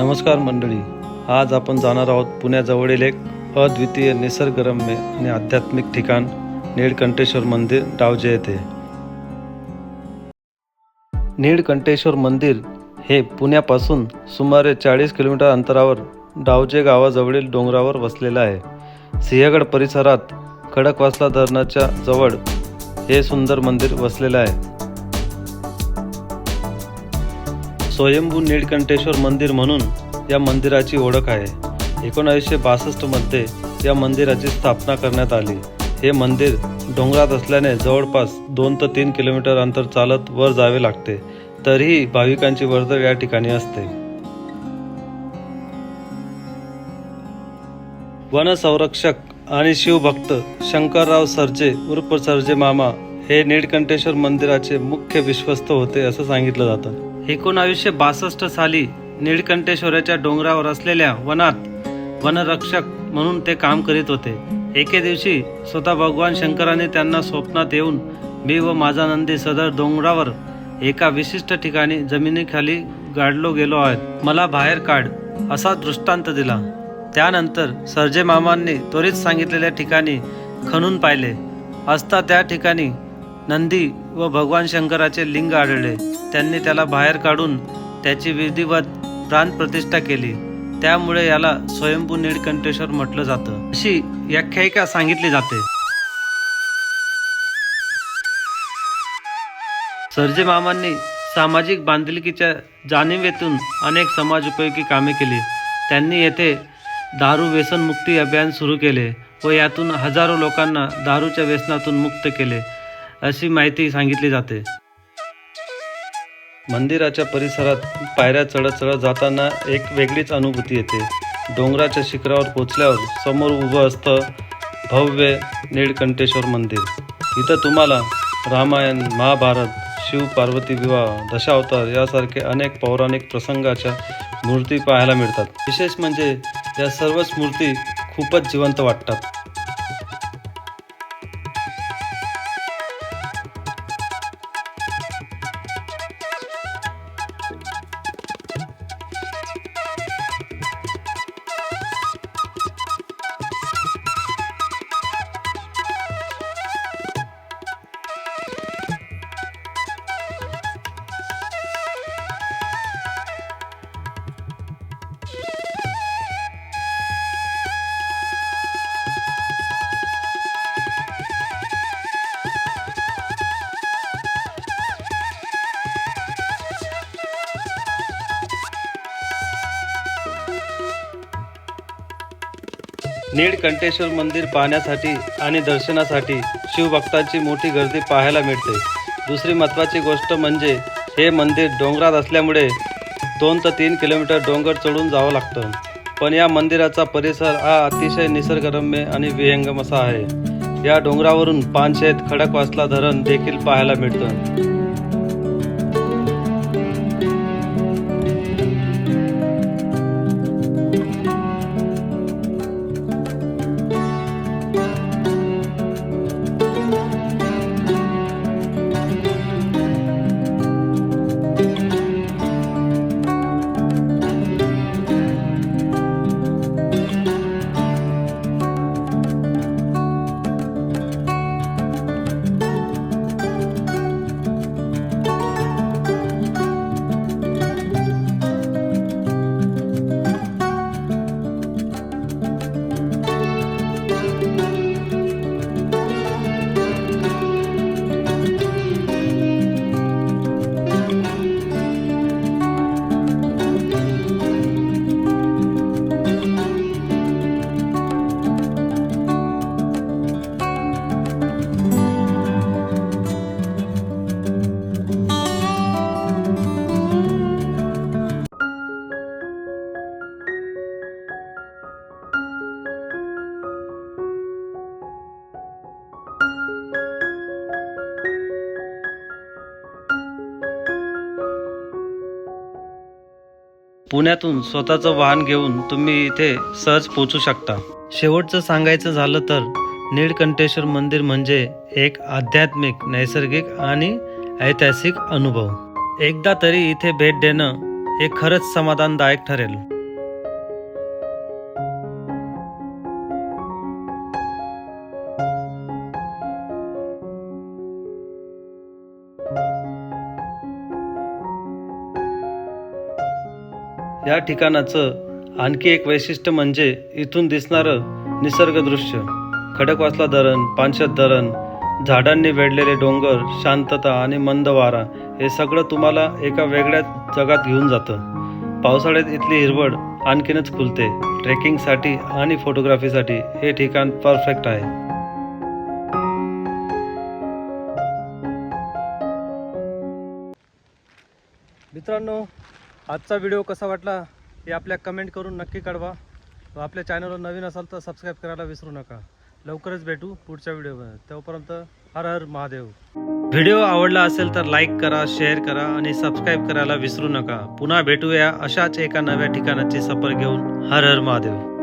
नमस्कार मंडळी. आज आपण जाणार आहोत पुण्याजवळील एक अद्वितीय निसर्गरम्य आणि आध्यात्मिक ठिकाण नीळकंठेश्वर मंदिर डावजे येथे. नीळकंठेश्वर मंदिर हे पुण्यापासून सुमारे चाळीस किलोमीटर अंतरावर डावजे गावाजवळील डोंगरावर वसलेलं आहे. सिंहगड परिसरात खडकवासला धरणाच्या जवळ हे सुंदर मंदिर वसलेलं आहे. स्वयंभू नीळकंठेश्वर मंदिर म्हणून या मंदिराची ओळख आहे. एकोणावीसशे बासष्टमध्ये या मंदिराची स्थापना करण्यात आली. हे मंदिर डोंगरात असल्याने जवळपास दोन ते तीन किलोमीटर अंतर चालत वर जावे लागते. तरीही भाविकांची वर्दळ या ठिकाणी असते. वनसंरक्षक आणि शिवभक्त शंकरराव सरजे उर्फ सरजे मामा हे नीळकंठेश्वर मंदिराचे मुख्य विश्वस्त होते असं सांगितलं जातं. एकोणावीसशे बासष्ट साली नीळकंठेश्वराच्या डोंगरावर असलेल्या वनात वनरक्षक म्हणून ते काम करीत होते. एके दिवशी स्वतः भगवान शंकराने त्यांना स्वप्नात येऊन मी व माझा नंदी सदर डोंगरावर एका विशिष्ट ठिकाणी जमिनीखाली गाडलो गेलो आहेत मला बाहेर काढ असा दृष्टांत दिला. त्यानंतर सरजे मामांनी त्वरित सांगितलेल्या ठिकाणी खणून पाहिले. असता त्या ठिकाणी नंदी व भगवान शंकराचे लिंग आढळले. त्यांनी त्याला बाहेर काढून त्याची विधिवत प्राणप्रतिष्ठा केली. त्यामुळे याला स्वयंभू नीळकंठेश्वर म्हटलं जातं. अशी व्याख्यायिका सांगितली जाते. सरजे मामांनी सामाजिक बांधिलकीच्या जाणीवेतून अनेक समाज उपयोगी कामे केली. त्यांनी येथे दारू व्यसनमुक्ती अभियान सुरू केले व यातून हजारो लोकांना दारूच्या व्यसनातून मुक्त केले. अशी माहिती सांगितली जाते. मंदिराच्या परिसरात पायऱ्या चढत चढत जाताना एक वेगळीच अनुभूती येते. डोंगराच्या शिखरावर पोचल्यावर समोर उभं असतं भव्य नीळकंठेश्वर मंदिर. इथं तुम्हाला रामायण महाभारत शिव पार्वती विवाह दशावतार यासारखे अनेक पौराणिक प्रसंगाच्या मूर्ती पाहायला मिळतात. विशेष म्हणजे या सर्वच मूर्ती खूपच जिवंत वाटतात. नीळकंठेश्वर मंदिर पाहण्यासाठी आणि दर्शनासाठी शिवभक्तांची मोठी गर्दी पाहायला मिळते. दुसरी महत्त्वाची गोष्ट म्हणजे हे मंदिर डोंगरात असल्यामुळे दोन ते तीन किलोमीटर डोंगर चढून जावं लागतं. पण या मंदिराचा परिसर हा अतिशय निसर्गरम्य आणि विहंगम असा आहे. या डोंगरावरून पानशेत खडकवासला धरण देखील पाहायला मिळतं. पुण्यातून स्वतःचं वाहन घेऊन तुम्ही इथे सहज पोचू शकता. शेवटचं सांगायचं झालं तर नीळकंठेश्वर मंदिर म्हणजे एक आध्यात्मिक नैसर्गिक आणि ऐतिहासिक अनुभव. एकदा तरी इथे भेट देणं हे खरंच समाधानदायक ठरेल. या ठिकाणाचं आणखी एक वैशिष्ट्य म्हणजे इथून दिसणारं निसर्गदृश्य खडकवासला धरण पानशेत धरण झाडांनी वेढलेले डोंगर शांतता आणि मंद वारा हे सगळं तुम्हाला एका वेगळ्याच जगात घेऊन जातं. पावसाळ्यात इथली हिरवळ आणखीनच खुलते ट्रेकिंगसाठी आणि फोटोग्राफीसाठी हे ठिकाण परफेक्ट आहे. मित्रांनो आजचा व्हिडिओ कसा वाटला हे आपल्या कमेंट करून नक्की कळवा. व आपल्या चॅनलवर नवीन असाल तर सबस्क्राईब करायला विसरू नका. लवकरच भेटू पुढच्या व्हिडिओमध्ये. तोपर्यंत हर हर महादेव. व्हिडिओ आवडला असेल तर लाईक करा शेअर करा आणि सबस्क्राईब करायला विसरू नका. पुन्हा भेटूया अशाच एका नव्या ठिकाणाची सफर घेऊन. हर हर महादेव.